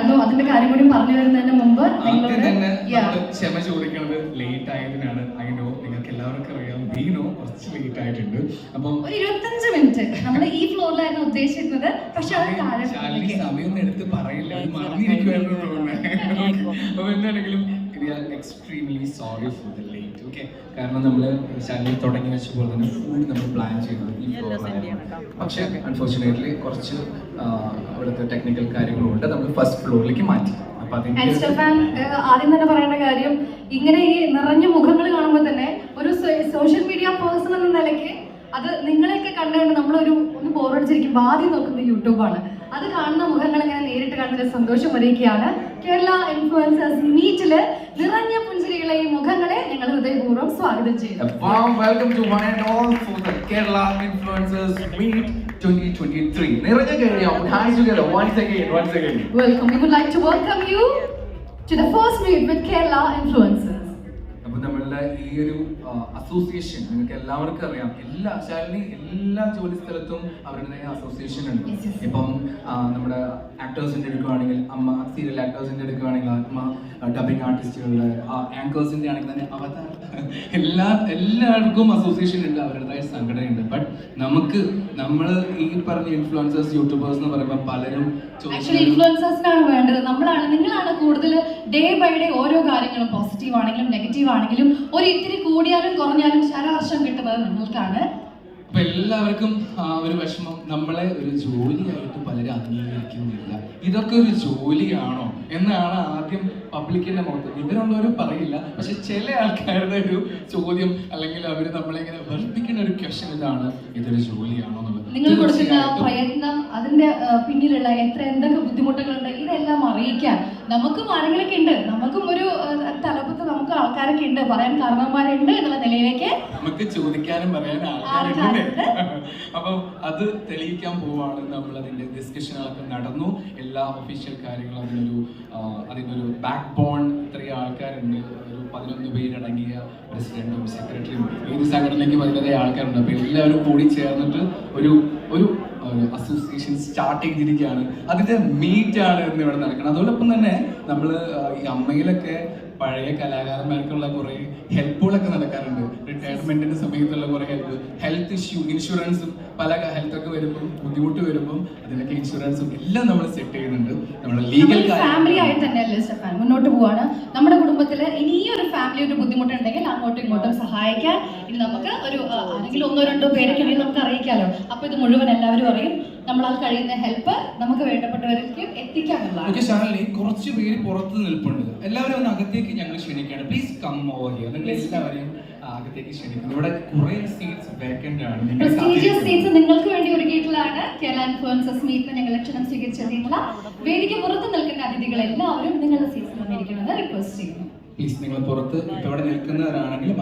ഉണ്ടായിരുന്നു അതിന്റെ കാര്യം കൂടി പറഞ്ഞു വരുന്നതിന് മുമ്പ് ആദ്യം തന്നെ. നമ്മൾ ക്ഷമ ചോദിക്കുന്നത് ലേറ്റ് ആയതിനാണ്. ഐ നോ നിങ്ങൾക്ക് എല്ലാവർക്കും അറിയാം. വി നോ കുറച്ച് ലേറ്റ് ആയിട്ടുണ്ട്. അപ്പം ഒരു ഇരുപത്തഞ്ച് മിനിറ്റ്. നമ്മൾ ഈ ഫ്ലോറിലായിരുന്നു ഉദ്ദേശിക്കുന്നത് പക്ഷെ അത് താഴെ ശാലിനി. സമയം എടുത്ത് പറയില്ല. അത് മറന്നിരിക്കുമായിരുന്നു തോന്നുന്നത് അപ്പൊ എന്താണെങ്കിലും extremely sorry for the late okay കാരണം നമ്മൾ ശാലിനി തുടങ്ങി വെച്ച പോലെ തന്നെ ഫുഡ് നമ്മൾ പ്ലാൻ ചെയ്തത് ഈ ഫ്ലോറിലായിരുന്നു പക്ഷേ അൺഫോർച്ചുനേറ്റ്ലി കുറച്ച് അവിടുത്തെ ടെക്നിക്കൽ കാര്യങ്ങളുണ്ട്. നമ്മൾ ഫസ്റ്റ് ഫ്ലോറിലേക്ക് മാറ്റി. ആദ്യം തന്നെ പറയേണ്ട കാര്യം ഇങ്ങനെ ഈ നിറഞ്ഞ മുഖങ്ങൾ കാണുമ്പോൾ തന്നെ ഒരു സോഷ്യൽ മീഡിയ പേഴ്സൺ എന്ന നിലയ്ക്ക് അത് നിങ്ങളെയൊക്കെ കണ്ടുകൊണ്ട് നമ്മളൊരു ഒന്ന് ബോറടിച്ചിരിക്കുമ്പോൾ ആദ്യം നോക്കുന്നത് യൂട്യൂബാണ് അത് കാണുന്ന മുഖങ്ങൾ ഇങ്ങനെ നേരിട്ട് കാണുന്നതിൽ സന്തോഷം അറിയിക്കുകയാണ്. കേരള ഇൻഫ്ലുവൻസേഴ്സ് മീറ്റിൽ നിറഞ്ഞ പുഞ്ചിരികളെ ഈ മുഖങ്ങളെ ഞങ്ങൾ സ്വാഗതം ചെയ്യുന്നു A warm welcome to one and all for the Kerala Influencers Meet 2023. നിറഞ്ഞ കഴിയാം Put hands together once again, once again. Welcome. We would like to welcome you to the first meet with Kerala ഈ ഒരു association നിങ്ങൾക്ക് എല്ലാവർക്കും അറിയാം. എല്ലാ ശാലിനി എല്ലാ ജോലി സ്ഥലത്തും അവരുടെ അസോസിയേഷൻ ഉണ്ട്. ഇപ്പം നമ്മുടെ ആക്ടേഴ്സിന്റെ എടുക്കുകയാണെങ്കിൽ അമ്മ സീരിയൽ ആക്ടേഴ്സിന്റെ എടുക്കുകയാണെങ്കിൽ അമ്മ ഡബിങ് ആർട്ടിസ്റ്റുകളുടെ ആങ്കേഴ്സിന്റെ ആണെങ്കിൽ തന്നെ അവതാർ എല്ലാ എല്ലാവർക്കും അസോസിയേഷൻ ഉണ്ട്. അവരുടേതായ സംഘടനയുണ്ട്. ബട്ട് നമുക്ക് നമ്മൾ ഈ പറഞ്ഞ ഇൻഫ്ലുവൻസേഴ്സ് യൂട്യൂബേഴ്സ് എന്ന് പറയുമ്പോൾ പലരും ആക്ച്വലി ഇൻഫ്ലുവൻസേഴ്സിനാണ് വേണ്ടത്. നമ്മളാണ് നിങ്ങളാണ് കൂടുതൽ ഡേ ബൈ ഡേ ഓരോ കാര്യങ്ങളും പോസിറ്റീവ് ആണെങ്കിലും നെഗറ്റീവ് ആണെങ്കിലും ഒരു ഇത്തിരി കൂടിയാലും കുറഞ്ഞാലും ശരവർഷം കിട്ടുന്നത് നിങ്ങൾക്കാണ്. അപ്പൊ എല്ലാവർക്കും ആ ഒരു വിഷമം. നമ്മളെ ഒരു ജോലിയായിട്ട് പലരും അംഗീകരിക്കുന്നില്ല. ഇതൊക്കെ ഒരു ജോലിയാണോ? എന്നാണ് ആദ്യം പബ്ലിക്കിന്റെ മുഖത്ത്. ഇവരുള്ളവരും പറയില്ല. പക്ഷെ ചില ആൾക്കാരുടെ ഒരു ചോദ്യം അല്ലെങ്കിൽ അവർ നമ്മളിങ്ങനെ വെറുപ്പിക്കുന്ന ഒരു ക്വസ്റ്റൻ ഇതാണ് ഇതൊരു ജോലിയാണോ? എന്നുള്ളത്. നിങ്ങൾ കൊടുക്കുന്ന തീർച്ചയായിട്ടും. പ്രയത്നം അതിന്റെ പിന്നിലുള്ള എത്ര എന്തൊക്കെ ബുദ്ധിമുട്ടുകളുണ്ട് അറിയിക്കാൻ നമുക്കും ആരെങ്കിലൊക്കെ ഉണ്ട്. നമുക്കും ഒരു തലപ്പത്ത് നമുക്ക് ആൾക്കാരൊക്കെ ഉണ്ട്. പറയാൻ കാരണവന്മാരുണ്ട് എന്നുള്ള നിലയിലേക്ക് നമുക്ക് ചോദിക്കാനും പറയാനും ആൾക്കാരുണ്ട്. അപ്പം അത് തെളിയിക്കാൻ പോവാണ് നമ്മൾ അതിന്റെ ഡിസ്കഷനുകളൊക്കെ നടന്നു. എല്ലാ ഒഫീഷ്യൽ കാര്യങ്ങളും അതിനൊരു അതിനൊരു ബാക്ക് ബോൺ ഇത്രയും ആൾക്കാരുണ്ട്. ഒരു പതിനൊന്ന് പേരടങ്ങിയ പ്രസിഡന്റും സെക്രട്ടറിയും ഏത് സംഘടനയ്ക്ക് പതിനതേ ആൾക്കാരുണ്ട്. അപ്പൊ എല്ലാവരും കൂടി ചേർന്നിട്ട് ഒരു ഒരു അസോസിയേഷൻ സ്റ്റാർട്ട് ചെയ്തിരിക്കുകയാണ്. അതിന്റെ മീറ്റ് ആണ് ഇന്ന് ഇവിടെ നടക്കുന്നത്. അതോടൊപ്പം തന്നെ നമ്മൾ ഈ അമ്മയിലൊക്കെ പഴയ കലാകാരന്മാർക്കുള്ള കുറേ ഹെൽപ്പുകളൊക്കെ നടക്കാറുണ്ട്. റിട്ടയർമെന്റിന്റെ സമയത്തുള്ള കുറെ ഹെൽപ്പ് ഹെൽത്ത് ഇഷ്യൂ ഇൻഷുറൻസും പല ഹെൽത്ത് ഒക്കെ വരുമ്പോൾ ബുദ്ധിമുട്ട് വരുമ്പോൾ അതിനൊക്കെ ഇൻഷുറൻസും എല്ലാം നമ്മൾ സെറ്റ് ചെയ്യുന്നുണ്ട്. നമ്മുടെ ലീഗൽ ഫാമിലി ആയിട്ട് തന്നെയല്ലേ മുന്നോട്ട് പോവാണ്. നമ്മുടെ കുടുംബത്തിൽ ഇനിയൊരു ഒരു ഫാമിലി ഒരു ബുദ്ധിമുട്ടുണ്ടെങ്കിൽ അങ്ങോട്ടും ഇങ്ങോട്ടും സഹായിക്കാൻ ഇനി നമുക്ക് ഒരു ആരെങ്കിലും ഒന്നോ രണ്ടോ പേരൊക്കെ ഉണ്ടെങ്കിൽ നമുക്ക് അറിയിക്കാലോ. അപ്പൊ ഇത് മുഴുവൻ എല്ലാവരും അറിയും. നമ്മളാൽ കഴിയുന്ന ഹെൽപ്പ് നമുക്ക് വേണ്ടപ്പെട്ടവർക്ക് എത്തിക്കാനുള്ളതാണ് ഓക്കെ ശാലിനി കുറച്ച് പേര് പുറത്ത് നിൽപ്പുണ്ട്. എല്ലാവരും ഒന്ന് അകത്തേക്ക് ഞങ്ങൾ ക്ഷണിക്കുകയാണ് പ്ലീസ് കം ഓവർ ഹിയർ നിങ്ങൾ എല്ലാവരെയും അകത്തേക്ക് ക്ഷണിക്കുന്നു ഇവിടെ കുറെ സീറ്റ്സ് വേക്കന്റ് ആണ്. പ്രസ്റ്റീജിയസ് സീറ്റ്സ് നിങ്ങൾക്ക് വേണ്ടി ഒരുക്കിയിട്ടുള്ളതാണ്. കേരള ഇൻഫ്ലുവൻസസ് മീറ്റിന് ഞങ്ങൾ ക്ഷണം സ്വീകരിച്ചിട്ടുള്ള വേദിക്ക് പുറത്ത് നിൽക്കുന്ന അതിഥികൾ എല്ലാവരും നിങ്ങളുടെ സീറ്റ്സിൽ വന്നിരിക്കണമെന്ന് റിക്വസ്റ്റ് ചെയ്യുന്നു. പ്ലീസ് നിങ്ങൾ പുറത്ത് ഇപ്പൊ ഇവിടെ നിൽക്കുന്നവരാണെങ്കിലും